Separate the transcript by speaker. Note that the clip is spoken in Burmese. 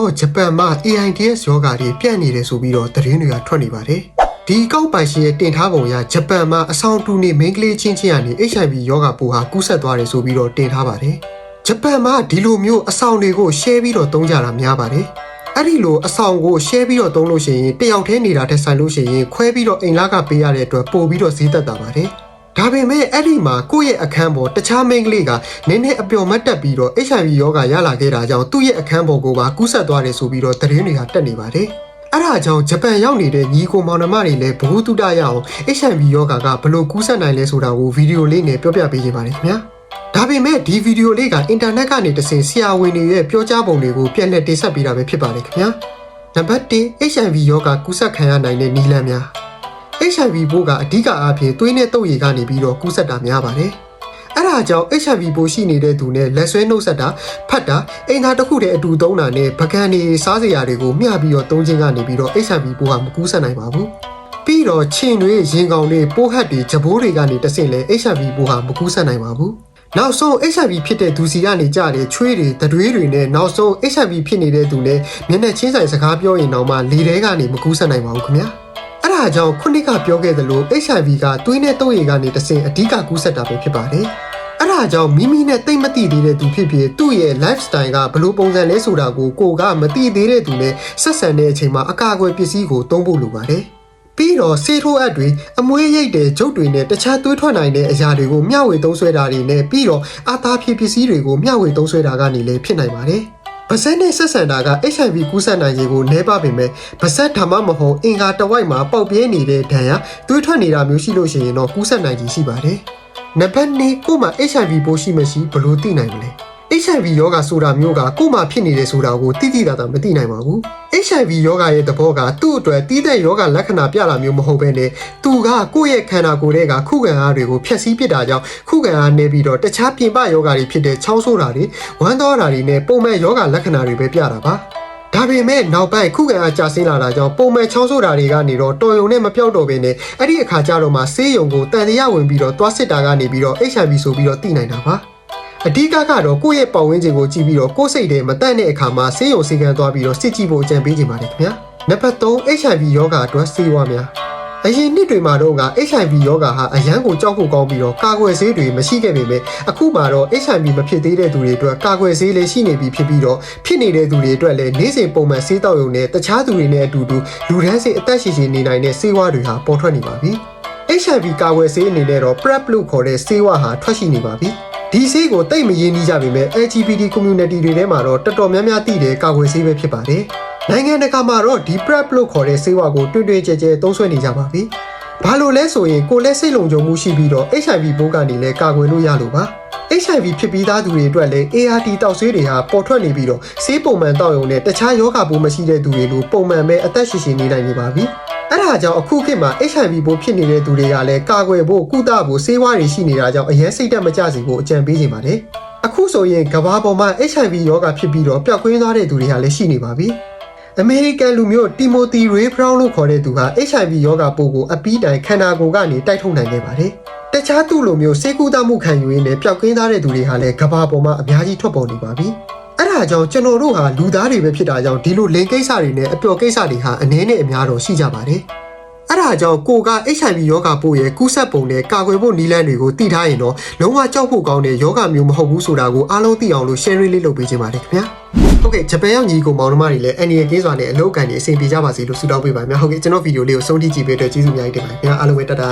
Speaker 1: တော့ဂျပန်မှာ AIDS ရောဂါတွေပြန့်နေတယ်ဆိုပြီးတော့သတင်းတွေကထွက်နေပါတယ်ဒီကောက်ပိုင်ရှင်ရဲ့တင်ထားပုံအရဂျပန်မှာအဆောင်တူနေမိန်းကလေးချင်းချင်းကနေ HIV ရောဂါပိုးဟာကူးစက်သွားတယ်ဆိုပြီးတော့တင်ထားပါတယ်ဂျပန်မှာဒီလိုမျိုးအဆောင်တွေကို share ပြီးတော့သုံးကြတာများပါတယ်အဲ့ဒီလိုအဆောင်ကို share ပြီးတော့သုံးလို့ရှိရင်တယောက်တည်းနေတာထက်ဆိုင်လို့ရှိရင်ခွဲပြီးတော့အိမ်လာကပေးရတဲ့အတွက်ပို့ပြီးတော့ဈေးသက်တာပါတယ် ဒါပေမဲ့အဲ့ဒီမှာကိုယ့်ရဲ့အခန်းပေါ်တခြားမိန်းကလေးကနည်းနည်းအပျော်မတ်တက်ပြီးတော့ HIV ရောဂါရလာခဲ့တာကြောင့်သူ့ရဲ့အခန်းပေါ်ကိုပါကူးစက်သွားတယ်ဆိုပြီးတော့သတင်းတွေကတက်နေပါတယ်အဲ့ဒါကြောင့်ဂျပန်ရောက်နေတဲ့ညီကိုမောင်နှမတွေလည်းဘ ഹു တုတရအောင် HIV ရောဂါကဘယ်လိုကူးစက်နိုင်လဲဆိုတာကိုဗီဒီယိုလေးနဲ့ပြောပြပေးခြင်းပါတယ်ခင်ဗျာဒါပေမဲ့ဒီဗီဒီယိုလေးကအင်တာနက်ကနေတဆင့်ဆရာဝန်တွေရဲ့ပြောကြားပုံတွေကိုပြန်လည်တင်ဆက်ပေးတာပဲဖြစ်ပါတယ်ခင်ဗျာနံပါတ်1 HIV ရောဂါကူးစက်ခံရနိုင်တဲ့နည်းလမ်းများ HIV ပိုးကအဓိကအားဖြင့်သွေးနဲ့တုပ်ရည်ကနေပြီးတော့ကူးစက်တာများပါတယ်။အဲဒါကြောင့် HIV ပိုးရှိနေတဲ့သူနဲ့လက်ဆွဲနှုတ်ဆက်တာဖတ်တာအိမ်သာတစ်ခုတည်းအတူသုံးတာနဲ့ပကံနေစားစရာတွေကိုမျှပြီးတော့သုံးခြင်းကနေပြီးတော့ HIV ပိုးဟာမကူးစက်နိုင်ပါဘူး။ပြီးတော့ခြင်တွေရင်ကောင်တွေပိုးဟက်တွေဂျဘိုးတွေကနေတဆင့်လဲ HIV ပိုးဟာမကူးစက်နိုင်ပါဘူး။နောက်ဆုံး HIV ဖြစ်တဲ့သူစီကနေကြတဲ့ချွေးတွေတတွေးတွေနဲ့နောက်ဆုံး HIV ဖြစ်နေတဲ့သူနဲ့မျက်နှာချင်းဆိုင်စကားပြောရင်တော့မှလေထဲကနေမကူးစက်နိုင်ပါဘူးခင်ဗျာ။အဲ့ ဒါကြောင့်ခုနှစ်ကပြောခဲ့သလို HIV ကသွေးနဲ့တုပ်ရည်ကနေတဆင့်အဓိကကူးစက်တာပဲဖြစ်ပါတယ်။အဲ့ဒါကြောင့်မိမိနဲ့တိတ်မသိသေးတဲ့သူဖြစ်ဖြစ်သူ့ရဲ့ lifestyle ကဘယ်လိုပုံစံလဲဆိုတာကိုကိုကမသိသေးတဲ့သူနဲ့ဆက်ဆံတဲ့အချိန်မှာအကာအကွယ်ပစ္စည်းကိုသုံးဖို့လိုပါတယ်။ပြီးတော့ဆေးထိုးအပ်တွေအမွေးရိတ်တဲ့ဂျုတ်တွေနဲ့တခြားသွေးထွက်နိုင်တဲ့အရာတွေကိုမျှဝေသုံးစွဲတာတွေနဲ့ပြီးတော့အာသာဖြည့်ပစ္စည်းတွေကိုမျှဝေသုံးစွဲတာကနေလည်းဖြစ်နိုင်ပါတယ်။ ပါဇက်နဲ့ဆက်ဆံတာက HIV ကူးစက်နိုင်ခြင်းကိုနည်းပါပေမဲ့ပါဇက်ဓမ္မမဟုတ်အင်္ဂါတစ်ဝိုက်မှာပေါက်ပြဲနေတဲ့ဒဏ်ရာသွေးထွက်နေတာမျိုးရှိလို့ရှိရင်တော့ကူးစက်နိုင်ခြင်းရှိပါတယ်။နံပါတ်2ကို့မှာ HIV ပိုးရှိမရှိဘယ်လိုသိနိုင်မလဲ HIV ရောဂါဆိုတာမျိုးကကို့မှာဖြစ်နေတယ်ဆိုတာကိုတိတိကျကျမသိနိုင်ပါဘူး HIV ရောဂါရဲ့သဘောကသူ့အတွက်တီးတဲ့ရောဂါလက္ခဏာပြလာမျိုးမဟုတ်ဘဲနဲ့သူကကိုယ့်ရဲ့ခန္ဓာကိုယ်ရဲ့ကခုခံအားတွေကိုဖျက်ဆီးပစ်တာကြောင့်ခုခံအားနေပြီးတော့တခြားပြင်ပယောဂါတွေဖြစ်တဲ့ချောင်းဆိုးတာတွေဝမ်းသောတာတွေနဲ့ပုံမှန်ယောဂလက္ခဏာတွေပဲပြတာပါဒါပေမဲ့နောက်ပိုင်းခုခံအားကျဆင်းလာတာကြောင့်ပုံမှန်ချောင်းဆိုတာတွေကနေတော့တော်ယုံနဲ့မပြောက်တော့ဘဲနဲ့အဲ့ဒီအခါကျတော့မှဆေးရုံကိုတန်တရားဝင်ပြီးတော့သွားစစ်တာကနေပြီးတော့ HIV ဆိုပြီးတော့သိနိုင်တာပါ အဓိကကတော့ကိုယ့်ရဲ့ပတ်ဝန်းကျင်ကိုကြည့်ပြီးတော့ကိုယ့်စိတ်ထဲမတန့်တဲ့အခါမှာဆေးရုံဆေးကန်းသွားပြီးတော့စစ်ကြည့်ဖို့အကြံပေးချင်ပါတယ်ခင်ဗျာနံပါတ်3 HIV ရောဂါအတွက်ဆေးဝါးများအရင်နှစ်တွေမှာတော့က HIV ရောဂါဟာအရန်ကိုကြောက်ဖို့ကောင်းပြီးတော့ကာကွယ်ဆေးတွေမရှိခဲ့ပေမဲ့အခုမှတော့ HIV မဖြစ်သေးတဲ့သူတွေအတွက်ကာကွယ်ဆေးလည်းရှိနေပြီဖြစ်ပြီးတော့ဖြစ်နေတဲ့သူတွေအတွက်လည်းနေ့စဉ်ပုံမှန်ဆေးတောက်ရုံနဲ့တခြားသူတွေနဲ့အတူတူလူဒန်းစေအသက်ရှင်ရှင်နေနိုင်တဲ့ဆေးဝါးတွေဟာပေါ်ထွက်နေပါပြီ HIV ကာကွယ်ဆေးအနေနဲ့တော့ PrEP လို့ခေါ်တဲ့ဆေးဝါးဟာထွက်ရှိနေပါပြီ ဒီဆေးကိုတိတ်မရင်းနှီးကြပေမဲ့ LGBT community တွေထဲမှာတော့တော်တော်များများသိတဲ့ကာကွယ်ဆေးပဲဖြစ်ပါတယ်။နိုင်ငံတကာမှာတော့ဒီ PrEP လို့ခေါ်တဲ့ဆေးဝါးကိုတွင်တွင်ကြဲကြဲသုံးစွဲနေကြပါပြီ။ဘာလို့လဲဆိုရင်ကိုယ်လက်စိတ်လုံခြုံမှုရှိပြီးတော့ HIV ပိုးကနေလည်းကာကွယ်လို့ရလို့ပါ။ HIV ဖြစ်ပြီးသားသူတွေအတွက်လည်း ART တောက်ဆေးတွေဟာပေါ်ထွက်နေပြီးတော့ဆေးပုံမှန်တောက်ရုံနဲ့တခြားယောဂပိုးမရှိတဲ့သူတွေလိုပုံမှန်ပဲအသက်ရှင်ရှင်နေနိုင်နေပါပြီ။အဲ့ဒါကြောင့်အခုခေတ်မှာ HIV ပိုးဖြစ်နေတဲ့သူတွေကလည်းကာကွယ်ဖို့ကုသဖို့ဆေးဝါးတွေရှိနေတာကြောင့်အရင်စိတ်တက်မကြစေဖို့အကြံပေးနေပါတယ်။အခုဆိုရင်ကမ္ဘာပေါ်မှာ HIV ရောဂါဖြစ်ပြီးတော့ပျောက်ကင်းသွားတဲ့သူတွေကလည်းရှိနေပါပြီ။ အမေရိကန်လူမျိုးတီမိုသီရေဘရောင်းလို့ခေါ်တဲ့သူဟာ HIV ရောဂါပိုးကိုအပီးတိုင်ခန္ဓာကိုယ်ကနေတိုက်ထုတ်နိုင်ခဲ့ပါတယ်။တခြားသူ့လိုမျိုးစေကူတာမှုခံယူရင်းနဲ့ပျောက်ကင်းသားတဲ့သူတွေဟာလည်းကမ္ဘာပေါ်မှာအများကြီးထွက်ပေါ်နေပါပြီ။အဲ့ဒါကြောင့်ကျွန်တော်တို့ဟာလူသားတွေပဲဖြစ်တာကြောင့်ဒီလိုလင်ကိစ္စတွေနဲ့အပျော်ကိစ္စတွေဟာအနည်းနဲ့အများတော့ရှိကြပါတယ်။အဲ့ဒါကြောင့်ကိုက HIV ယောဂပိုးရဲ့ကူးစက်ပုံနဲ့ကာကွယ်ဖို့နည်းလမ်းတွေကိုသိထားရင်တော့လုံးဝကြောက်ဖို့ကောင်းတဲ့ယောဂမျိုးမဟုတ်ဘူးဆိုတာကိုအားလုံးသိအောင်လို့ share လေးလုပ်ပေးခြင်းပါတယ်ခင်ဗျာ ဟုတ်ကဲ့ဂျပန်ရောက်ညီကိုမောင်နှမတွေလည်းအန်ရီရဲ့ကင်းစွာနဲ့အလောက်ကန်တွေအဆင်ပြေကြပါစေလို့ဆုတောင်းပေးပါများဟုတ်ကဲ့ကျွန်တော်ဗီဒီယိုလေးကိုဆုံးထိကြည့်ပေးတဲ့ကျေးဇူးအများကြီးတင်ပါတယ်ခင်ဗျာအားလုံးပဲတတ်တာ